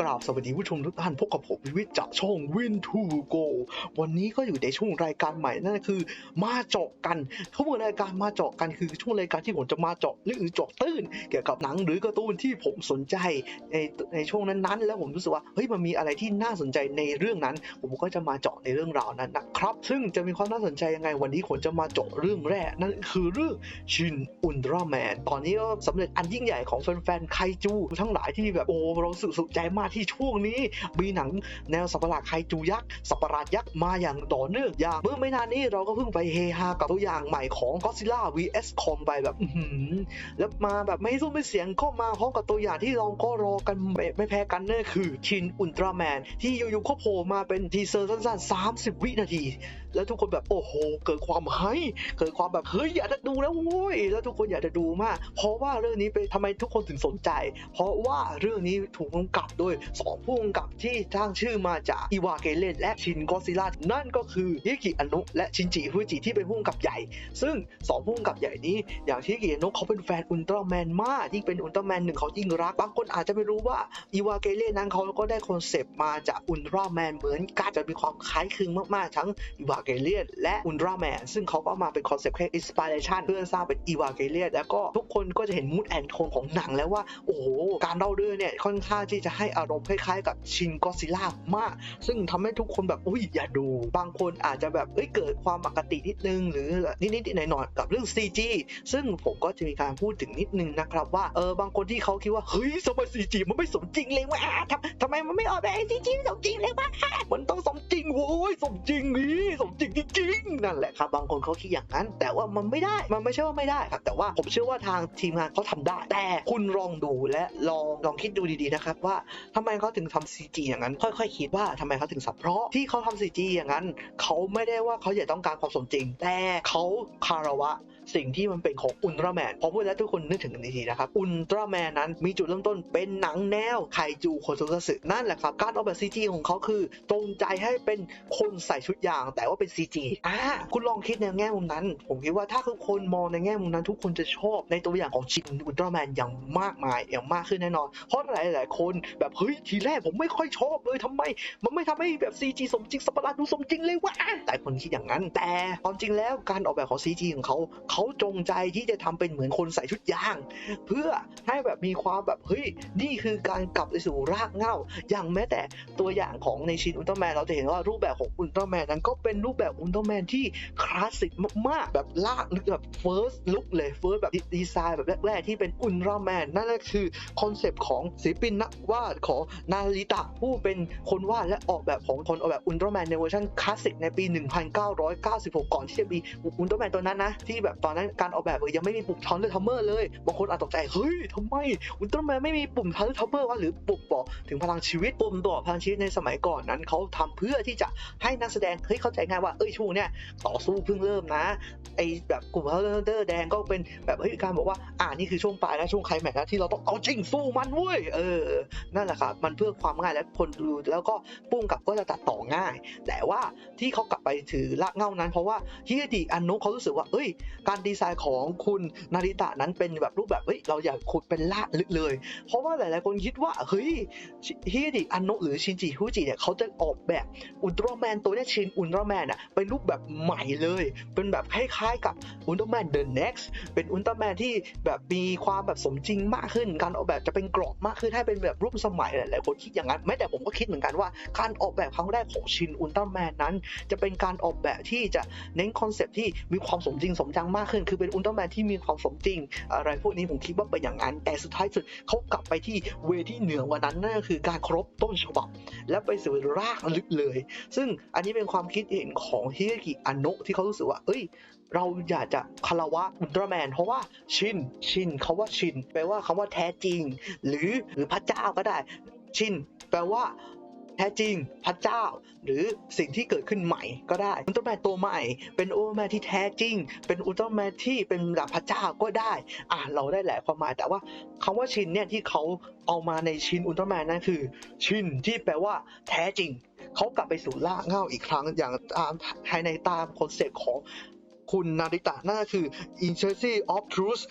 กราบสวัสดีผู้ชมทุกท่านพบกับผมวิวิทจากช่อง Win to Go วันนี้ก็อยู่ในช่วงรายการใหม่นั่นคือ มาเจาะกันเขาบอกรายการมาเจาะกันคือช่วงรายการที่ผมจะมาเจาะหรือเจาะตื้นเกี่ยวกับหนังหรือการ์ตูนที่ผมสนใจในในช่วงนั้นๆ แล้วผมรู้สึกว่าเฮ้ยมันมีอะไรที่น่าสนใจในเรื่องนั้น ผมก็จะมาเจาะในเรื่องราวนั้นนะครับ ซึ่งจะมีความน่าสนใจยังไงวันนี้ผมจะมาเจาะเรื่องแรกนั่นคือเรื่องชินอุลตร้าแมนตอนนี้ก็สำเร็จอันยิ่งใหญ่ของแฟนๆไคจูทั้งหลายที่แบบโอ้เราสึกสุขใจมากที่ช่วงนี้ มีหนังแนวสัประหลาดไคจูยักษ์สัประหลาดยักษ์มาอย่างต่อเนื่องอย่างเมื่อไม่นานนี้เราก็เพิ่งไปเฮฮากับตัวอย่างใหม่ของ Godzilla vs Kong ไปแบบอื้อหือแล้วมาแบบไม่สู้ไม่เสียงก็มาพร้อมกับตัวอย่างที่เราก็รอกันไม่ไม่แพ้กันนั่นคือชินอุลตร้าแมนที่อยู่ๆก็โผล่มาเป็นทีเซอร์สั้นๆ 30 วินาที แล้วทุกคนแบบโอ้โห เกิดความไฮเกิดความแบบเฮ้ยอยากจะดูแล้วโว้ยแล้วทุกคนอยากจะดูมาก เพราะว่าเรื่องนี้เป็นทำไมทุกคนถึงสนใจ เพราะว่าเรื่องนี้ถูกกำกับโดยสองผู้กำกับที่ตั้างชื่อมาจากอีวาเกเลนและชินกอซิล่านั่นก็คือฮิกิอนุและชินจิฟูจิที่เป็นผู้กำกับใหญ่ ซึ่งสองผู้กำกับใหญ่นี้ อย่างที่ฮิกิอนุเขาเป็นแฟนอุลตร้าแมนมากยิ่งเป็นอุลตร้าแมนหนึ่งเขายิ่งรักบางคนอาจจะไม่รู้ว่าอีวาเกเลนนั้นเขาก็ได้คอนเซปต์มาจากอุลตร้าแมนเหมือนกันจะมีความคล้ายคลึงมากๆทั้งอีวาเกเลียนและอุลตร้าแมนซึ่งเขาก็มาเป็นคอนเซปต์แค่อินสปิเรชันเพื่อสร้างเป็นอีวาเกเลียนแล้วก็ทุกคนก็จะเห็นมูดแอนโทนของหนังแล้วว่า โอ้โห การเล่าเรื่องเนี่ย ค่อนข้างที่จะให้อารมณ์คล้ายๆกับชินก็ซิล่ามาก ซึ่งทำให้ทุกคนแบบ อุ้ยอย่าดู บางคนอาจจะแบบเอ้ยเกิดความอคตินิดนึง หรือนิดๆหน่อยๆกับเรื่อง CG ซึ่งผมก็จะมีการพูดถึงนิดนึงนะครับว่าเออบางคนที่เขาคิดว่าเฮ้ยสมัย CG มันไม่สมจริงเลยวะทำทำไมมันไม่ออกแบบ CG สมจริงเลยวะมันต้องสมจริงโว้ยสมจริงนี่สมจริงจริงนั่นแหละครับ บางคนเขาคิดอย่างนั้น แต่ว่ามันไม่ได้มันไม่ใช่ว่าไม่ได้ครับ แต่ว่าผมเชื่อว่าทางทีมงานเขาทำได้ แต่คุณลองดูและลองลองคิดดูดีๆนะครับว่าทำไมเขาถึงทำ CG อย่างนั้น ค่อยๆคิดว่าทำไมเขาถึงสับเพราะที่เขาทำ CG อย่างนั้นเขาไม่ได้ว่าเขาอยากต้องการความสมจริง แต่เขาคารวะ สิ่งที่มันเป็นของอุลตร้าแมนพอพูดแล้วทุกคนนึกถึงทันทีนะครับอุลตร้าแมนนั้นมีจุดเริ่มต้นเป็นหนังแนวไคจูโคโซคัสึนั่นแหละครับการออกแบบซีจีของเขาคือตรงใจให้เป็นคนใส่ชุดยาง แต่ว่าเป็นซีจีอ่าคุณลองคิดในแง่มุมนั้น ผมคิดว่าถ้าทุกคนมองในแง่มุมนั้น ทุกคนจะชอบในตัวอย่างของชินอุลตร้าแมนอย่างมากมายอย่างมากขึ้นแน่นอน เพราะหลาย ๆ คนแบบเฮ้ยทีแรกผมไม่ค่อยชอบเลยทำไม มันไม่ทำให้แบบ CG สมจริงสัปหลาดดูสมจริงเลยวะแต่คนคิดอย่างนั้น แต่ความจริงแล้วการออกแบบของ CG ของเขาเขาจงใจที่จะทำเป็นเหมือนคนใส่ชุดยาง เพื่อให้แบบมีความแบบเฮ้ยนี่คือการกลับไปสู่รากเหง้า อย่างแม้แต่ตัวอย่างของในชินอุลตร้าแมนเราจะเห็นว่ารูปแบบของอุลตร้าแมนนั้นก็เป็นรูปแบบอุลตร้าแมนที่คลาสสิกมากๆ แบบลากลึกแบบ first look เลย first แบบดีไซน์แบบแรกๆที่เป็นอุลตร้าแมนนั่นก็คือคอนเซปต์ของศิลปินนักวาดของนาริตะผู้เป็นคนวาดและออกแบบของคนออกแบบอุลตร้าแมนในเวอร์ชันคลาสสิกในปี 1996 ก่อนที่จะมีอุลตร้าแมนตัวนั้นนะที่แบบตอนนั้นการออกแบบยังไม่มีปุ่มทอนเลอร์ทัมเมอร์เลยบางคนอาจตกใจเฮ้ยทำไมอุลตร้าแมนไม่มีปุ่มทอนเลอร์ทัมเมอร์วะหรือปุ่มบอกถึงพลังชีวิตปุ่มบอกพลังชีวิตในสมัยก่อนนั้นเขาทำเพื่อที่จะให้นักแสดงเฮ้ยเข้าใจง่ายว่าเอ้ยช่วงเนี้ยต่อสู้เพิ่งเริ่มนะไอแบบกลุ่มทอนเลอร์แดงก็เป็นแบบเฮ้ยการบอกว่าอ่านี่คือช่วงปลายนะช่วงไคลแม็กซ์นะที่เราต้องเอาจริงสู้มันเว้ยเออนั่นแหละครับมันเพื่อความง่ายและคนดูแล้วก็ปุ้มกับก็จะตัดต่อง่าย แต่ว่าที่เขากลับไปถือละเง่านั้น เพราะว่าฮิเดดิอันนุเขารู้สึกว่าเอ้ยกการดีไซน์ของคุณนาริตะนั้นเป็นแบบรูปแบบเฮ้ยเราอยากขุดเป็นลากลึกเลย เพราะว่าหลายๆคนคิดว่าเฮ้ยฮิเดดิอันโนหรือชินจิฮูจิเนี่ยเขาจะออกแบบอุลตร้าแมนตัวเนี้ยชินอุลตร้าแมนอะเป็นรูปแบบใหม่เลย เป็นแบบคล้ายๆกับอุลตร้าแมนเดอะเน็กซ์เป็นอุลตร้าแมนที่แบบมีความแบบสมจริงมากขึ้น การออกแบบจะเป็นกรอบมากขึ้นให้เป็นแบบรูปสมัยหลายๆคนคิดอย่างนั้นแม้แต่ผมก็คิดเหมือนกันว่า การออกแบบครั้งแรกของชินอุลตร้าแมนนั้น จะเป็นการออกแบบที่จะเน้นคอนเซปต์ที่มีความสมจริงสมจังมากากขึ้นคือเป็นอุลตร้าแมนที่มีความสมจริง อะไรพวกนี้ผมคิดว่าเป็นอย่างนั้น แต่สุดท้ายสุดเขากลับไปที่เวที่เหนือกว่านั้นนั่นก็คือการครพต้นฉบับ และไปสู่รากลึกเลย ซึ่งอันนี้เป็นความคิดเห็นของฮิเดกิอันโนะที่เขารู้สึกว่า เอ้ยเราอยากจะคารวะอุลตร้าแมนเพราะว่าชินชินเขาว่าชินแปลว่าคำว่าแท้จริง หรือหรือพระเจ้าก็ได้ชินแปลว่า ท้จริง พระเจ้า หรือสิ่งที่เกิดขึ้นใหม่ก็ได้อุลตร้าแมนตัวใหม่ เป็นอุลตร้าแมนที่แท้จริง เป็นอุลตร้าแมนที่เป็นระดับพระเจ้าก็ได้ อะเราได้หลายความหมายแต่ว่าคำว่าชินเนี่ยที่เขาเอามาในชินอุลตร้าแมนนั่นคือ ชินที่แปลว่าแท้จริง เขากลับไปสู่ราเง้าอีกครั้งอย่างตามภายในตามคอนเซ็ปต์ของคุณนาริตะนั่นก็คือ Intimacy of Truth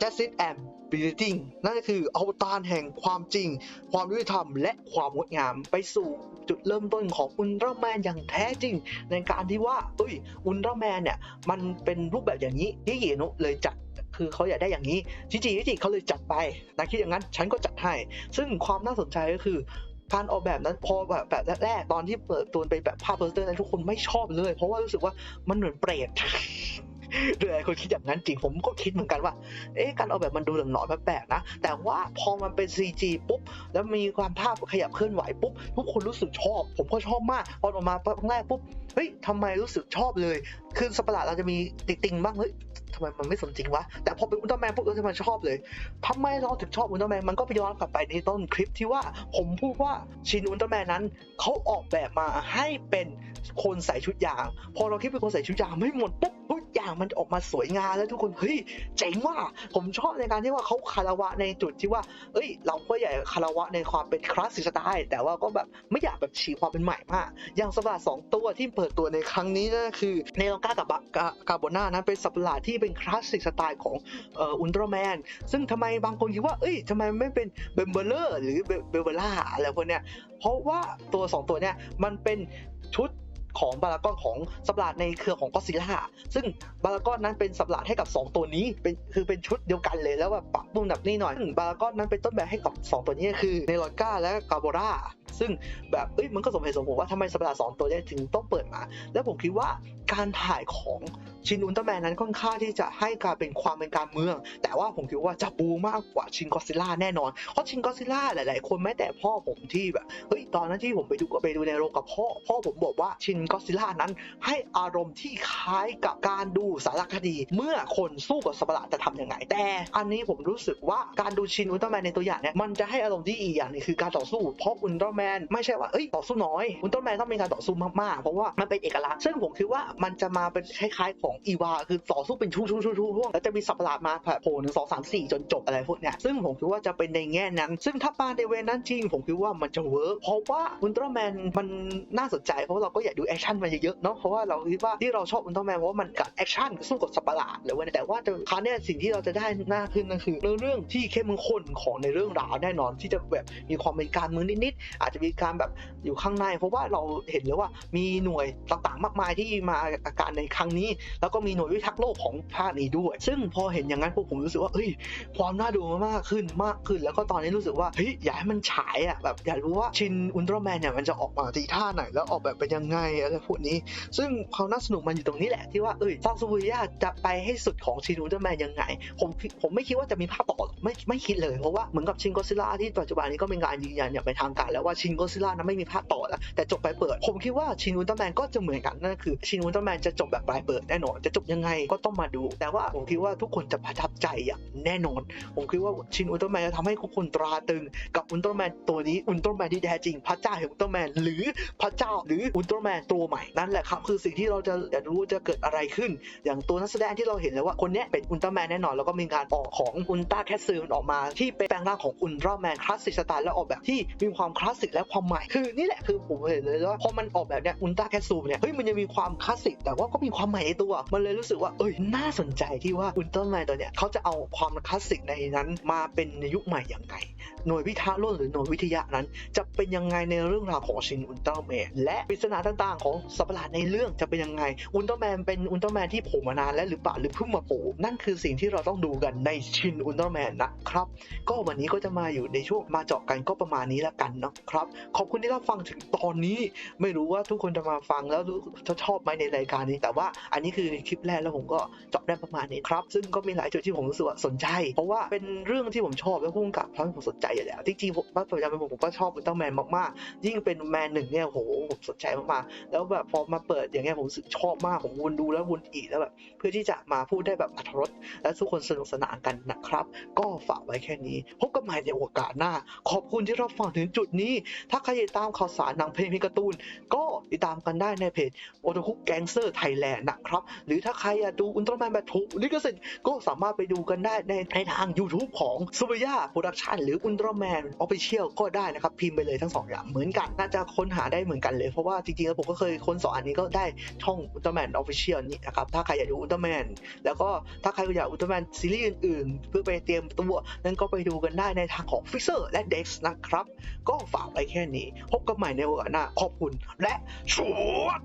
justice and bleeding นั่นก็คืออวตารแห่งความจริง ความยุติธรรม และความงดงามไปสู่จุดเริ่มต้นของอุลตร้าแมนอย่างแท้จริง ในการที่ว่าเอ้ยอุลตร้าแมนเนี่ย มันเป็นรูปแบบอย่างนี้ที่เยโนะเลยจัดคือเขาอยากได้อย่างนี้จิจิจิจิเขาเลยจัดไปนะคิดอย่างนั้นฉันก็จัดให้ ซึ่งความน่าสนใจก็คือการออกแบบนั้นพอแบบแบบแรกๆตอนที่เปิดตัวเป็นแบบภาพโปสเตอร์นั้นทุกคนไม่ชอบเลย เพราะว่ารู้สึกว่ามันเหมือนเปรต หลายคนคิดอย่างนั้นจริงผมก็คิดเหมือนกันว่า เอ๊ะการออกแบบมันดูหลอนๆแปลกๆนะ แต่ว่าพอมันเป็น CG ปุ๊บ แล้วมีความภาพขยับเคลื่อนไหวปุ๊บ ทุกคนรู้สึกชอบ ผมก็ชอบมากพอออกมาครั้งแรกปุ๊บ เฮ้ยทำไมรู้สึกชอบเลย คือสปาร์ตเราจะมีติงๆบ้าง เฮ้ยทำไมมันไม่สมจริงวะ แต่พอเป็นอุลตร้าแมนปุ๊บเราจะมาชอบเลยทำไมเราถึงชอบอุลตร้าแมน มันก็ไปย้อนกลับไปในต้นคลิปที่ว่าผมพูดว่าชินอุลตร้าแมนนั้นเขาออกแบบมาให้เป็นคนใส่ชุดยาง พอเราคิดเป็นคนใส่ชุดยางไม่หมดปุ๊บทุก อย่างมันออกมาสวยงามแล้วทุกคนเฮ้ยเจ๋งว่ะผมชอบในการที่ว่าเขาคารวะในจุดที่ว่าเอ้ย เราก็อยากคารวะในความเป็นคลาสสิกสไตล์แต่ว่าก็แบบไม่อยากแบบฉีกความเป็นใหม่มากอย่างสัตว์ประหลาดสองตัวที่เปิดตัวในครั้งนี้นั่นก็คือเนลกากับบะกาโบนานั้นเป็นสัตว์ประหลาดที่เป็นคลาสสิกสไตล์ของเอ่ออุลตร้าแมนซึ่งทำไมบางคนคิดว่าเอ้ยทำไมไม่เป็นเบมเบอร์เลอร์หรือเบเบลเบล่าอะไรพวกเนี้ยเพราะว่าตัวสองตัวเนี้ยมันเป็นชุด ของบารากอนของสัปหลาดในเครือของก็อดซิล่าซึ่งบารากอนนั้นเป็นสัปหลาดให้กับ 2 ตัวนี้เป็นคือเป็นชุดเดียวกันเลยแล้วแบบปรับปรุงแบบนี้หน่อยบารากอนนั้นเป็นต้นแบบให้กับ 2 ตัวนี้คือเนลกาและกาโบราซึ่งแบบเอ้ยมันก็สมเหตุสมผลว่าทำไมสัปหลาดสองตัวนี้ถึงต้องเปิดมา แล้วผมคิดว่าการถ่ายของ ชินอุลตร้าแมนนั้นค่อนข้างที่จะให้การเป็นความเป็นการเมือง แต่ว่าผมคิดว่าจะบูมากกว่าชินกอซิล่าแน่นอน เพราะชินกอซิล่าหลาย ๆ คนแม้แต่พ่อผมที่แบบเฮ้ยตอนนั้นที่ผมไปดูก็ไปดูในโรงกับพ่อพ่อผมบอกว่าชินกอซิล่านั้น ให้อารมณ์ที่คล้ายกับการดูสารคดี เมื่อคนสู้กับสัตว์ประหลาดจะทำยังไง แต่อันนี้ผมรู้สึกว่าการดูชินอุลตร้าแมนในตัวอย่างเนี่ยมันจะให้อารมณ์ที่อีกอย่างนึงคือการต่อสู้ เพราะอุลตร้าแมนไม่ใช่ว่าเอ้ยต่อสู้น้อยอุลตร้าแมนต้องมีการต่อสู้มากๆเพราะว่ามันเป็นเอกลักษณ์ซึ่งผมคิดว่ามันจะมาเป็นคล้าย ๆ ของอีวาคือต่อสู้เป็นช่วงๆๆๆแล้วจะมีสัตว์ประหลาดมาแบบโผล่หนึ่งสองสามสี่จนจบอะไรพวกเนี้ยซึ่งผมคิดว่าจะเป็นในแง่นั้น ซึ่งถ้าปาในเวนั้นจริง ผมคิดว่ามันจะเวิร์กเพราะว่าอุลตร้าแมนมันน่าสนใจเพราะเราก็อยากดูแอคชั่นมันเยอะๆเนาะเพราะว่าเราคิดว่าที่เราชอบอุลตร้าแมนเพราะว่ามันกับแอคชั่นสู้กับสัตว์ประหลาดเลยเว้ยแต่ว่าคราวเนี้ยสิ่งที่เราจะได้มาขึ้นนั่นคือเรื่องที่เข้มข้นของในเรื่องราวแน่นอนที่จะแบบมีความเป็นการเมืองนิดๆอาจจะมีการแบบอยู่ข้างใน เพราะว่าเราเห็นเลยว่ามีหน่วยต่างๆมากมายที่มาอาการในครั้งนี้แล้วก็มีหน่วยพิทักษ์โลกของภาคนี้ด้วย ซึ่งพอเห็นอย่างนั้นพวกผมรู้สึกว่าเอ้ยความน่าดูมากขึ้นมากขึ้น แล้วก็ตอนนี้รู้สึกว่าเฮ้ยอยากให้มันฉายอะแบบอยากรู้ว่าชินอุลตร้าแมนเนี่ยมันจะออกมาทีท่าไหนแล้วออกแบบเป็นยังไงอะไรพวกนี้ ซึ่งความน่าสนุกมันอยู่ตรงนี้แหละที่ว่าเอ้ยซาซูบุยะจะไปให้สุดของชินอุลตร้าแมนยังไงผมผมไม่คิดว่าจะมีภาคต่อหรอกไม่ไม่คิดเลยเพราะว่าเหมือนกับชินก็ซิล่าที่ปัจจุบันนี้ก็เป็นการยืนยันอย่างเป็นทางการแล้วว่าชินก็ซิล่านั้นไม่มีภาคต่อแล้วแต่จบไปเปิด ผมคิดว่าชินอุลตร้าแมนก็จะเหมือนกันนั่นคือชินอุลตร้าแมนจะจบแบบปลายเปิดแน่นอนจะจบยังไงก็ต้องมาดู แต่ว่าผมคิดว่าทุกคนจะประทับใจอย่างแน่นอน ผมคิดว่าชินอุลตร้าแมนจะทำให้ทุกคนตราตรึง กับอุลตร้าแมนตัวนี้อุลตร้าแมนที่แท้จริง พระเจ้าแห่งอุลตร้าแมนหรือพระเจ้าหรืออุลตร้าแมนตัวใหม่นั่นแหละครับคือสิ่งที่เราจะอยากรู้จะเกิดอะไรขึ้น อย่างตัวนักแสดงที่เราเห็นเลยว่าคนนี้เป็นอุลตร้าแมนแน่นอนแล้วก็มีการออกของอุลตร้าแคสซิลออกมา ที่เป็นแปลงร่างของอุลตร้าแมนคลาสสิกสไตล์แล้วออกแบบที่มีความคลาสสิกและความใหม่คือนี่แหละคือผมเห็นเลยว่าพอมันออกแบบเนี้ยอุลตร้าแคสซูเนี่ยเฮ้ยมันยังมีความคลาสสิกแต่ว่าก็มีความใหม่ในตัวมันเลยรู้สึกว่าเอ้ยน่าสนใจที่ว่าอุลตร้าแมนตัวเนี้ยเขาจะเอาความคลาสสิกในนั้น มาเป็นในยุคใหม่อย่างไรหน่วยพิทักษ์โลกหรือหน่วยวิทยานั้น จะเป็นยังไงในเรื่องราวของชินอุลตร้าแมนและปริศนาต่างๆ ของสัปหลาดในเรื่องจะเป็นยังไงอุลตร้าแมนเป็นอุลตร้าแมนที่โผล่มานานแล้วหรือเปล่าหรือเพิ่งมาโผล่นั่นคือสิ่งที่เราต้องดูกันในชินอุลตร้าแมนนะครับก็วันนี้ก็จะมาอยู่ในช่วงมาเจาะกันก็ประมาณนี้แล้วกันเนาะครับขอบคุณที่รับฟังถึงตอนนี้ ไม่รู้ว่าทุกคนจะมาฟังแล้วจะชอบไหมในรายการนี้ แต่ว่าอันนี้คือคลิปแรกแล้วผมก็เจาะได้ประมาณนี้ครับ ซึ่งก็มีหลายจุดที่ผมรู้สึกว่าสนใจ เพราะว่าเป็นเรื่องที่ผมชอบและพุ่งกับทำให้ผมสนใจอยู่แล้วจริงๆผมปัจจุบันผมก็ชอบอุลตร้าแมนมากๆ ยิ่งเป็นแมนหนึ่งเนี่ยโหผมสนใจมากๆแล้วแบบพอมาเปิดอย่างเงี้ยผมรู้สึกชอบมากผมวนดูแล้ววนอีกแล้วแบบเพื่อที่จะมาพูดได้แบบอรรถรสและทุกคนสนุกสนานกันนะครับ ก็ฝากไว้แค่นี้พบกันใหม่ในโอกาสหน้า ขอบคุณที่รับฟังถึงจุดนี้ ถ้าใครติดตามข่าวสารหนังเพลงพลงการ์ตูน ก็ติดตามกันได้ในเพจโอ a คุกแก๊ง Gangster Thailand นะครับหรือถ้าใครอยากดูอุลตร้าแมนแบบถูกลิขสิทธิ์ก็สามารถไปดูกันได้ในในทาง YouTube ของซูเปอร์ยาโปรดักชันหรืออุลตร้าแมนออฟฟิเชียลก็ได้นะครับ พิมพ์ไปเลยทั้งสองอย่างเหมือนกัน น่าจะค้นหาได้เหมือนกันเลย เพราะว่าจริงๆแล้วผมก็เคยค้นสองอันนี้ก็ได้ช่องอุลตร้าแมนออฟฟิเชียลนี่นะครับ ถ้าใครอยากดูอุลตร้าแมนแล้วก็ถ้าใครอยากอุลตร้าแมนซีรีส์อื่นๆ เพื่อไปเตรียมตัวนั่นก็ไปดูกันได้ในทางของฟิเซอร์และเด็กนะครับ ก็ฝากไปแค่นี้ พบกันใหม่ในโอกาสหน้าขอบคุณและชวด